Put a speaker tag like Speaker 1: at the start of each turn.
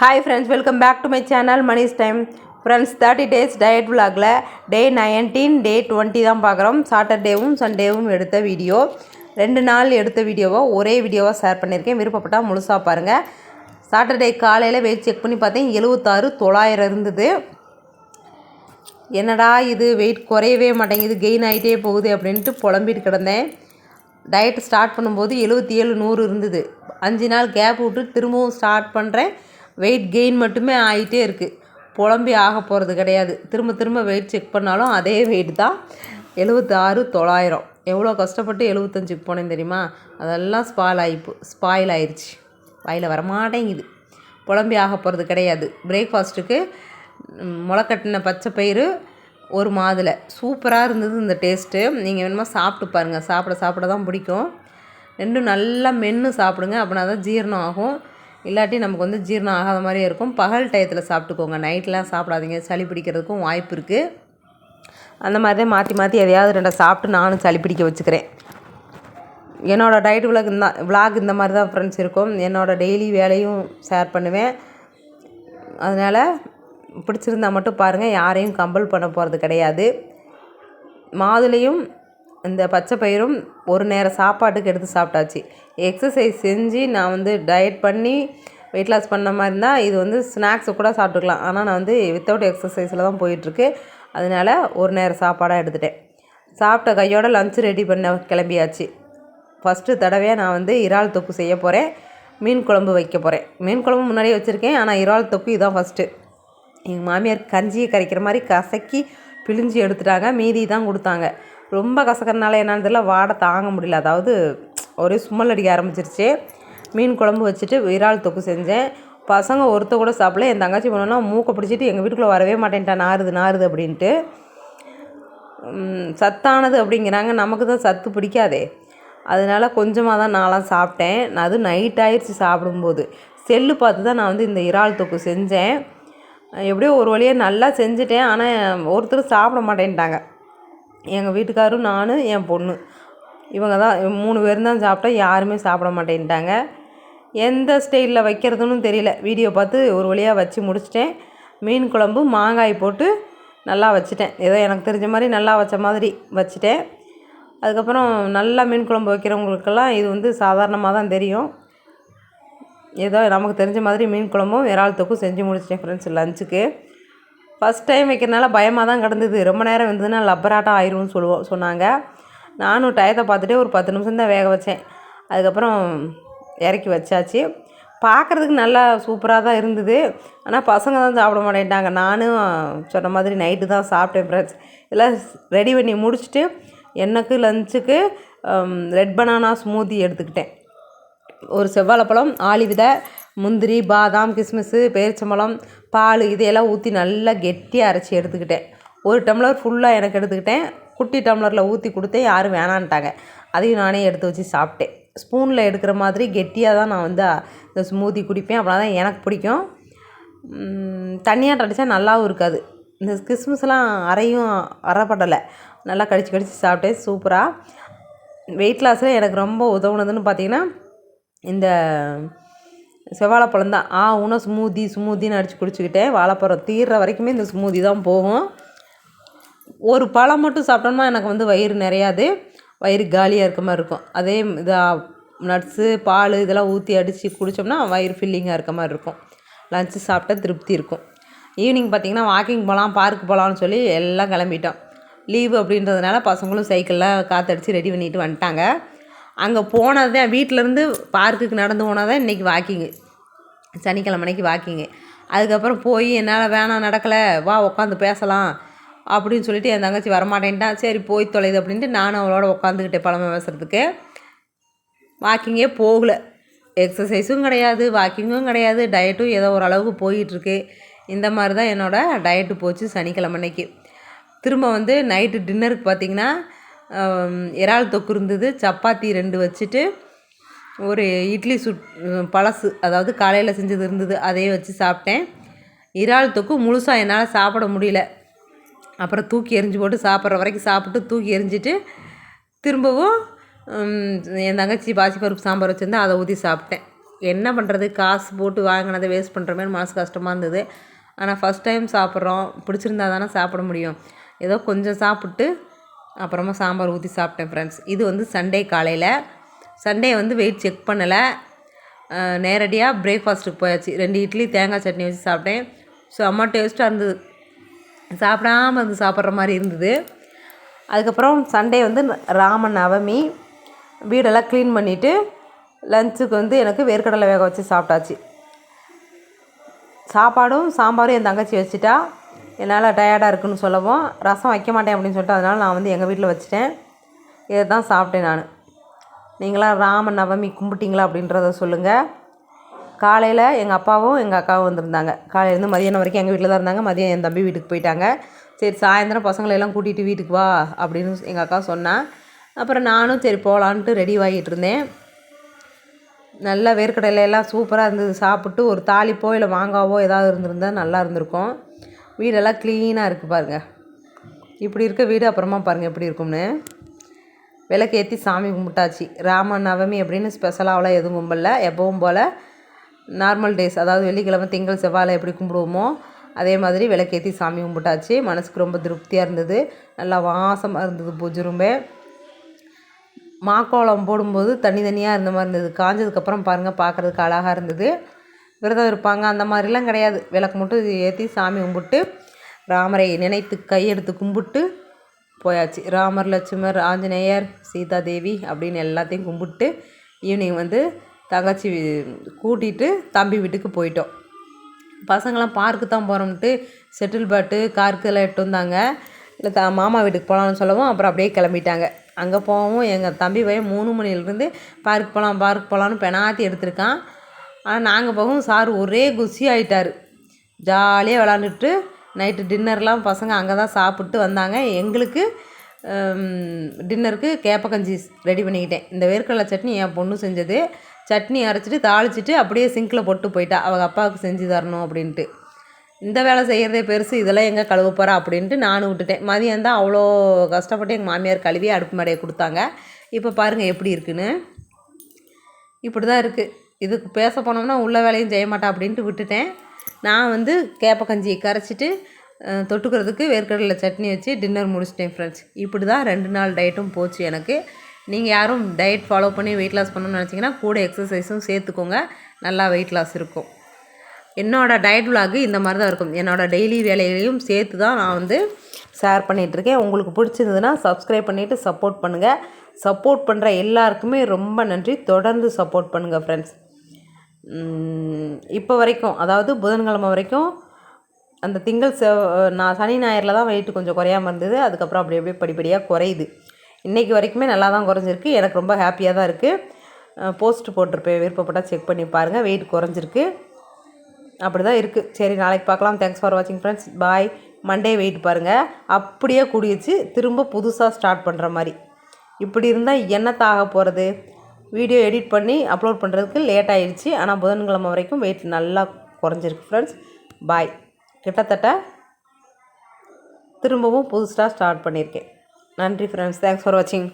Speaker 1: Hi friends welcome back to my channel Manis time friends thirty days diet vlogல day nineteen day twenty தான் பார்க்குறோம். சாட்டர்டேவும் சண்டேவும் எடுத்த video ரெண்டு நாள் எடுத்த வீடியோவை ஒரே வீடியோவாக ஷேர் பண்ணியிருக்கேன். விருப்பப்பட்டால் முழுசாக பாருங்கள் சாட்டர்டே காலையில் வெயிட் செக் பண்ணி பார்த்தேன். எழுபத்தாறு தொள்ளாயிரம் இருந்தது. என்னடா இது வெயிட் குறையவே மாட்டேங்குது கெயின் ஆகிட்டே போகுது அப்படின்ட்டு புலம்பிட்டு கிடந்தேன். டயட் ஸ்டார்ட் பண்ணும்போது எழுபத்தி ஏழு நூறு இருந்தது. அஞ்சு நாள் கேப் விட்டு திரும்பவும் ஸ்டார்ட் பண்ணுறேன் வெயிட் கெயின் மட்டுமே ஆகிட்டே இருக்குது புலம்பி ஆக போகிறது கிடையாது. திரும்ப திரும்ப வெயிட் செக் பண்ணாலும் அதே வெயிட் தான். எழுபத்தாறு தொள்ளாயிரம். எவ்வளோ கஷ்டப்பட்டு எழுபத்தஞ்சுக்கு போனேன் தெரியுமா? அதெல்லாம் ஸ்பாயில் ஆகிப்பு ஸ்பாயில் ஆயிடுச்சு வாயில் வரமாட்டேங்குது. புலம்பி ஆக போகிறது கிடையாது. பிரேக்ஃபாஸ்ட்டுக்கு முளைக்கட்டின பச்சை பயிறு ஒரு மாதுளை. சூப்பராக இருந்தது இந்த டேஸ்ட்டு நீங்கள் வேணுமா சாப்பிட்டு பாருங்கள் சாப்பிட சாப்பிட தான் பிடிக்கும். ரெண்டும் நல்லா மென்று சாப்பிடுங்க. அப்படின்னா தான் ஜீரணம் ஆகும். இல்லாட்டி நமக்கு வந்து ஜீரணம் ஆகாத மாதிரியே இருக்கும். பகல் டயத்தில் சாப்பிட்டுக்கோங்க. நைட்லாம் சாப்பிடாதீங்க. சளி பிடிக்கிறதுக்கும் வாய்ப்பு இருக்குது அந்த மாதிரி தான் மாற்றி மாற்றி எதையாவது ரெண்டை சாப்பிட்டு நானும் சளி பிடிக்க வச்சுக்கிறேன். என்னோடய டயட் விலாக் இந்த விலாக் இந்த மாதிரி தான் ஃப்ரெண்ட்ஸ் இருக்கும். என்னோடய டெய்லி வேலையும் ஷேர் பண்ணுவேன். அதனால் பிடிச்சிருந்தா மட்டும் பாருங்கள் யாரையும் கம்பல் பண்ண போகிறது கிடையாது. மாதுளையும் இந்த பச்சை பயிரும் ஒரு நேரம் சாப்பாட்டுக்கு எடுத்து சாப்பிட்டாச்சு. எக்ஸசைஸ் செஞ்சு நான் வந்து டயட் பண்ணி வெயிட் லாஸ் பண்ண மாதிரி இருந்தால் இது வந்து ஸ்நாக்ஸு கூட சாப்பிட்டுக்கலாம். ஆனால் நான் வந்து வித்தவுட் எக்ஸசைஸில் தான் போயிட்டுருக்கு. அதனால் ஒரு நேரம் சாப்பாடாக எடுத்துட்டேன். சாப்பிட்ட கையோட லஞ்ச் ரெடி பண்ண கிளம்பியாச்சு. ஃபஸ்ட்டு தடவையாக நான் வந்து இறால் தொக்கு செய்ய போகிறேன் மீன் குழம்பு வைக்க போகிறேன் மீன் குழம்பு முன்னாடியே வச்சுருக்கேன். ஆனால் இறால் தொக்கு இதுதான் ஃபஸ்ட்டு எங்கள் மாமியார் கஞ்சியை கரைக்கிற மாதிரி கசக்கி பிழிஞ்சு எடுத்துட்டாங்க. மீதி தான் கொடுத்தாங்க. ரொம்ப கசக்கறதுனால என்னன்னு தெரியல வாடை தாங்க முடியல. அதாவது ஒரே சும்மல் அடிக்க ஆரம்பிச்சிருச்சு. மீன் குழம்பு வச்சுட்டு இறால் தொக்கு செஞ்சேன். பசங்க ஒருத்த கூட சாப்பிடல. என் தங்கச்சி பண்ணோன்னா மூக்கை பிடிச்சிட்டு எங்கள் வீட்டுக்குள்ளே வரவே மாட்டேன்ட்டா நாறுது நாறுது அப்படின்ட்டு. சத்தானது அப்படிங்கிறாங்க. நமக்கு தான் சத்து பிடிக்காதே. அதனால கொஞ்சமாக தான் நான்லாம் சாப்பிட்டேன். நான் அது நைட் ஆயிடுச்சு சாப்பிடும்போது. செல்லு பார்த்து தான் நான் வந்து இந்த இறால் தொக்கு செஞ்சேன். எப்படியோ ஒரு வழியாக நல்லா செஞ்சுட்டேன். ஆனால் ஒருத்தர் சாப்பிட மாட்டேன்ட்டாங்க. எங்கள் வீட்டுக்காரும் நான் என் பொண்ணு. இவங்க தான் மூணு பேரும் தான் சாப்பிட்டோம். யாருமே சாப்பிட மாட்டேன்ட்டாங்க. எந்த ஸ்டைலில் வைக்கிறதுன்னு தெரியல. வீடியோ பார்த்து ஒரு வழியாக வச்சு முடிச்சிட்டேன். மீன் குழம்பு மாங்காய் போட்டு நல்லா வச்சுட்டேன். ஏதோ எனக்கு தெரிஞ்ச மாதிரி நல்லா வச்ச மாதிரி வச்சுட்டேன். அதுக்கப்புறம் நல்லா மீன் குழம்பு வைக்கிறவங்களுக்கெல்லாம் இது வந்து சாதாரணமாக தான் தெரியும். ஏதோ நமக்கு தெரிஞ்ச மாதிரி மீன் குழம்பும் இறால் தொக்கும் செஞ்சு முடிச்சிட்டேன் ஃப்ரெண்ட்ஸ் லஞ்சுக்கு ஃபஸ்ட் டைம் வைக்கிறதுனால பயமாக தான் கிடந்தது. ரொம்ப நேரம் வந்ததுன்னா லப்பராட்டம் ஆயிரும்னு சொல்லுவோம் சொன்னாங்க. நானும் டயத்தை பார்த்துட்டே ஒரு பத்து நிமிஷம் தான் வேக வச்சேன். அதுக்கப்புறம் இறக்கி வச்சாச்சு. பார்க்குறதுக்கு நல்லா சூப்பராக தான் இருந்தது. ஆனால் பசங்க தான் சாப்பிட மாட்டேன்ட்டாங்க. நானும் சொன்ன மாதிரி நைட்டு தான் சாப்பிட்டேன் ஃப்ரெண்ட்ஸ் இதெல்லாம் ரெடி பண்ணி முடிச்சுட்டு எனக்கு லஞ்சுக்கு ரெட் பனானா ஸ்மூத்தி எடுத்துக்கிட்டேன். ஒரு செவ்வாழைப்பழம் ஆளி விதை முந்திரி பாதாம் கிஸ்மிஸ்ஸு பேரிச்சம்பழம் பால் இதையெல்லாம் ஊற்றி நல்லா கெட்டியாக அரைச்சி எடுத்துக்கிட்டேன். ஒரு டம்ளர் ஃபுல்லாக எனக்கு எடுத்துக்கிட்டேன். குட்டி டம்ளரில் ஊற்றி கொடுத்தேன் யாரும் வேணான்ட்டாங்க. அதையும் நானே எடுத்து வச்சு சாப்பிட்டேன். ஸ்பூனில் எடுக்கிற மாதிரி கெட்டியாக தான் நான் வந்து இந்த ஸ்மூதி குடிப்பேன். அப்படின்னா தான் எனக்கு பிடிக்கும். தண்ணியாக அடித்தா நல்லாவும் இருக்காது. இந்த கிறிஸ்மஸ்லாம் அரையும் அரைப்படலை. நல்லா கடிச்சு கடிச்சு சாப்பிட்டேன். சூப்பராக வெயிட் லாஸில் எனக்கு ரொம்ப உதவுனதுன்னு பார்த்தீங்கன்னா இந்த செவ்வாழைப்பழம் தான் ஆ உன ஸ்மூதி ஸ்மூதின்னு அடித்து குடிச்சிக்கிட்டேன் வாழைப்பழம் தீர்ற வரைக்குமே இந்த ஸ்மூதி தான் போகும். ஒரு பழம் மட்டும் சாப்பிட்டோம்னா எனக்கு வந்து வயிறு நிறையாது. வயிறு காலியாக இருக்க மாதிரி இருக்கும். அதே இதாக நட்ஸு பால் இதெல்லாம் ஊற்றி அடித்து குடித்தோம்னா வயிறு ஃபில்லிங்காக இருக்க மாதிரி இருக்கும். லஞ்சு சாப்பிட்டா திருப்தி இருக்கும். ஈவினிங் பார்த்திங்கன்னா வாக்கிங் போகலாம் பார்க்கு போகலான்னு சொல்லி எல்லாம் கிளம்பிட்டோம். லீவு அப்படின்றதுனால பசங்களும் சைக்கிளில் காற்றடிச்சு ரெடி பண்ணிட்டு வந்துட்டாங்க. அங்கே போனது தான் வீட்டிலேருந்து பார்க்குக்கு நடந்து போனால் தான் இன்றைக்கி வாக்கிங்கு சனிக்கிழமைக்கு அன்னைக்கு வாக்கிங்கு அதுக்கப்புறம் போய் என்னால் வேணாம் நடக்கலை. வா உட்காந்து பேசலாம். அப்படின்னு சொல்லிட்டு என் தங்கச்சி வரமாட்டேன்ட்டா. சரி போய் தொலைது அப்படின்ட்டு நானும் அவளோட உட்காந்துக்கிட்டேன் பழமை பேசுகிறதுக்கு வாக்கிங்கே போகல. எக்ஸசைஸும் கிடையாது வாக்கிங்கும் கிடையாது டயட்டும் ஏதோ ஓரளவுக்கு போயிட்டுருக்கு. இந்த மாதிரி தான் என்னோடய டயட்டு போச்சு சனிக்கிழமை அன்னைக்கு. திரும்ப வந்து நைட்டு டின்னருக்கு பார்த்திங்கன்னா இறால் தொக்கு இருந்தது. சப்பாத்தி ரெண்டு வச்சுட்டு ஒரு இட்லி சுட் பழசு அதாவது காலையில் செஞ்சது இருந்தது அதையே வச்சு சாப்பிட்டேன். இறால் தொக்கு முழுசாக என்னால் சாப்பிட முடியல. அப்புறம் தூக்கி எறிஞ்சு போட்டு சாப்பிட்ற வரைக்கும் சாப்பிட்டு தூக்கி எறிஞ்சிட்டு திரும்பவும் என் தங்கச்சி பாசி பருப்பு சாம்பார் வச்சுருந்தேன் அதை ஊற்றி சாப்பிட்டேன். என்ன பண்ணுறது காசு போட்டு வாங்கினதை வேஸ்ட் பண்ணுற மாதிரி மனசு கஷ்டமாக இருந்தது. ஆனால் ஃபஸ்ட் டைம் சாப்பிட்றோம். பிடிச்சிருந்தா தானே சாப்பிட முடியும். ஏதோ கொஞ்சம் சாப்பிட்டு அப்புறமா சாம்பார் ஊற்றி சாப்பிட்டேன் ஃப்ரெண்ட்ஸ் இது வந்து சண்டே காலையில். சண்டே வந்து வெயிட் செக் பண்ணலை. நேரடியாக பிரேக்ஃபாஸ்ட்டுக்கு போயாச்சு. ரெண்டு இட்லி தேங்காய் சட்னி வச்சு சாப்பிட்டேன். ஸோ அம்மா டேஸ்ட்டாக இருந்தது. சாப்பிடாம வந்து சாப்பிட்ற மாதிரி இருந்தது. அதுக்கப்புறம் சண்டே வந்து ராம நவமி வீடெல்லாம் க்ளீன் பண்ணிவிட்டு லஞ்சுக்கு வந்து எனக்கு வேர்க்கடலை வேக வச்சு சாப்பிட்டாச்சு. சாப்பாடும் சாம்பாரும் என் தங்கச்சி வச்சுட்டா. என்னால் டயர்டாக இருக்குன்னு சொல்லவும் ரசம் வைக்க மாட்டேன் அப்படின்னு சொல்லிட்டு அதனால் நான் வந்து எங்கள் வீட்டில் வச்சுட்டேன். இதை தான் சாப்பிட்டேன் நான். நீங்களாம் ராம நவமி கும்பிட்டீங்களா அப்படின்றத சொல்லுங்கள் காலையில் எங்கள் அப்பாவும் எங்கள் அக்காவும் வந்திருந்தாங்க. காலையிலேருந்து மதியானம் வரைக்கும் எங்கள் வீட்டில் தான் இருந்தாங்க. மதியம் என் தம்பி வீட்டுக்கு போயிட்டாங்க. சரி சாயந்தரம் பசங்களை எல்லாம் கூட்டிகிட்டு வீட்டுக்கு வா அப்படின்னு எங்கள் அக்கா சொன்னான் அப்புறம் நானும் சரி போகலான்ட்டு ரெடி ஆகிட்டு இருந்தேன். நல்லா வேர்க்கடலையெல்லாம் சூப்பராக இருந்தது. சாப்பிட்டு ஒரு தாளிப்போ இல்லை மாங்காவோ ஏதாவது இருந்திருந்தால் நல்லா இருந்திருக்கும். வீடெல்லாம் க்ளீனாக இருக்குது பாருங்கள் இப்படி இருக்க வீடு அப்புறமா பாருங்கள் எப்படி இருக்கும்னு. விளக்கேற்றி சாமி கும்பிட்டாச்சு. ராம நவமி அப்படின்னு ஸ்பெஷலாகலாம் எதுவும் கும்பலில் எப்பவும் போல் நார்மல் டேஸ் அதாவது வெள்ளிக்கிழமை திங்கள் செவ்வாயில் எப்படி கும்பிடுவோமோ அதே மாதிரி விளக்கேற்றி சாமி கும்பிட்டாச்சு. மனசுக்கு ரொம்ப திருப்தியாக இருந்தது. நல்லா வாசமாக இருந்தது பூஜை ரொம்ப மாக்கோளம் போடும்போது தனி தனியாக இருந்த மாதிரி இருந்தது. காஞ்சதுக்கப்புறம் பாருங்கள் பார்க்குறதுக்கு அழகாக இருந்தது. விரதம் இருப்பாங்க. அந்த மாதிரிலாம் கிடையாது. விளக்கு மட்டும் ஏற்றி சாமி கும்பிட்டு ராமரை நினைத்து கையெடுத்து கும்பிட்டு போயாச்சு. ராமர் லட்சுமர் ஆஞ்சநேயர் சீதா தேவி அப்படின்னு எல்லாத்தையும் கும்பிட்டு ஈவினிங் வந்து தங்கச்சி கூட்டிகிட்டு தம்பி வீட்டுக்கு போயிட்டோம். பசங்களாம் பார்க்கு தான் போகிறோம்ட்டு செட்டில் பாட்டு கார்க்கு எல்லாம் எட்டு வந்தாங்க. இல்லை த மாமா வீட்டுக்கு போகலான்னு சொல்லவும் அப்புறம் அப்படியே கிளம்பிட்டாங்க. அங்கே போகவும் எங்கள் தம்பி பையன் மூணு மணிலேருந்து பார்க் போகலாம் பார்க் போகலான்னு பெனாத்தி எடுத்திருக்கான். ஆனால் நாங்கள் போகவும் சார் ஒரே குஷி ஆகிட்டார் ஜாலியாக விளாண்டுட்டு நைட்டு டின்னர்லாம் பசங்க அங்கே தான் சாப்பிட்டு வந்தாங்க. எங்களுக்கு டின்னருக்கு கேப்பக்கஞ்சி ரெடி பண்ணிக்கிட்டேன். இந்த வேர்க்கடலை சட்னி என் பொண்ணு செஞ்சது. சட்னி அரைச்சிட்டு தாளிச்சிட்டு அப்படியே சிங்கில் போட்டு போயிட்டா. அவங்க அப்பாவுக்கு செஞ்சு தரணும் அப்படின்ட்டு. இந்த வேலை செய்கிறதே பெருசு இதெல்லாம் எங்கே கழுவ போகிறா அப்படின்ட்டு நானும் விட்டுட்டேன். மதியம் தான் அவ்வளோ கஷ்டப்பட்டு எங்கள் மாமியார் கழுவி அடுப்பு மேடையை கொடுத்தாங்க. இப்போ பாருங்கள் எப்படி இருக்குன்னு. இப்படி தான் இருக்குது இதுக்கு பேச போனோம்னா உள்ள வேலையும் செய்ய மாட்டா அப்படின்ட்டு விட்டுட்டேன். நான் வந்து கேப்பக்கஞ்சி கரைச்சிட்டு தொட்டுக்கிறதுக்கு வேர்க்கடலை சட்னி வச்சு டின்னர் முடிச்சிட்டேன் ஃப்ரெண்ட்ஸ் இப்படி தான் ரெண்டு நாள் டயட்டும் போச்சு எனக்கு. நீங்கள் யாரும் டயட் ஃபாலோ பண்ணி வெயிட் லாஸ் பண்ணணும்னு நினச்சிங்கன்னா கூட எக்ஸசைஸும் சேர்த்துக்கோங்க. நல்லா வெயிட் லாஸ் இருக்கும். என்னோடய டயட் விலாகு இந்த மாதிரி தான் இருக்கும். என்னோடய டெய்லி வேலைகளையும் சேர்த்து தான் நான் வந்து ஷேர் பண்ணிகிட்ருக்கேன் உங்களுக்கு பிடிச்சிருந்ததுன்னா சப்ஸ்கிரைப் பண்ணிவிட்டு சப்போர்ட் பண்ணுங்கள் சப்போர்ட் பண்ணுற எல்லாருக்குமே ரொம்ப நன்றி. தொடர்ந்து சப்போர்ட் பண்ணுங்கள் ஃப்ரெண்ட்ஸ் இப்போ வரைக்கும் அதாவது புதன்கிழமை வரைக்கும் அந்த திங்கள் செவ் நான் சனி ஞாயிறில் தான் வெயிட் கொஞ்சம் குறையாமல் இருந்தது. அதுக்கப்புறம் அப்படி அப்படியே படிப்படியாக குறையுது. இன்றைக்கி வரைக்குமே நல்லா தான் குறைஞ்சிருக்கு. எனக்கு ரொம்ப ஹாப்பியாக தான் இருக்குது போஸ்ட் போட்டிருப்பேன். விருப்பப்பட்டால் செக் பண்ணி பாருங்கள் வெயிட் குறைஞ்சிருக்கு. அப்படி தான் இருக்குது சரி நாளைக்கு பார்க்கலாம். தேங்க்ஸ் ஃபார் வாட்சிங் ஃப்ரெண்ட்ஸ் பாய் மண்டே வெயிட் பாருங்கள் அப்படியே குடிச்சு திரும்ப புதுசாக ஸ்டார்ட் பண்ணுற மாதிரி. இப்படி இருந்தால் என்னத்தாக போகிறது வீடியோ எடிட் பண்ணி அப்லோட் பண்ணுறதுக்கு லேட் ஆகிடுச்சி ஆனால் புதன்கிழமை வரைக்கும் வெயிட் நல்லா குறைஞ்சிருக்கு ஃப்ரெண்ட்ஸ் பாய் கிட்டத்தட்ட திரும்பவும் புதுசாக ஸ்டார்ட் பண்ணியிருக்கேன் நன்றி ஃப்ரெண்ட்ஸ் தேங்க்ஸ் ஃபார் வாட்சிங்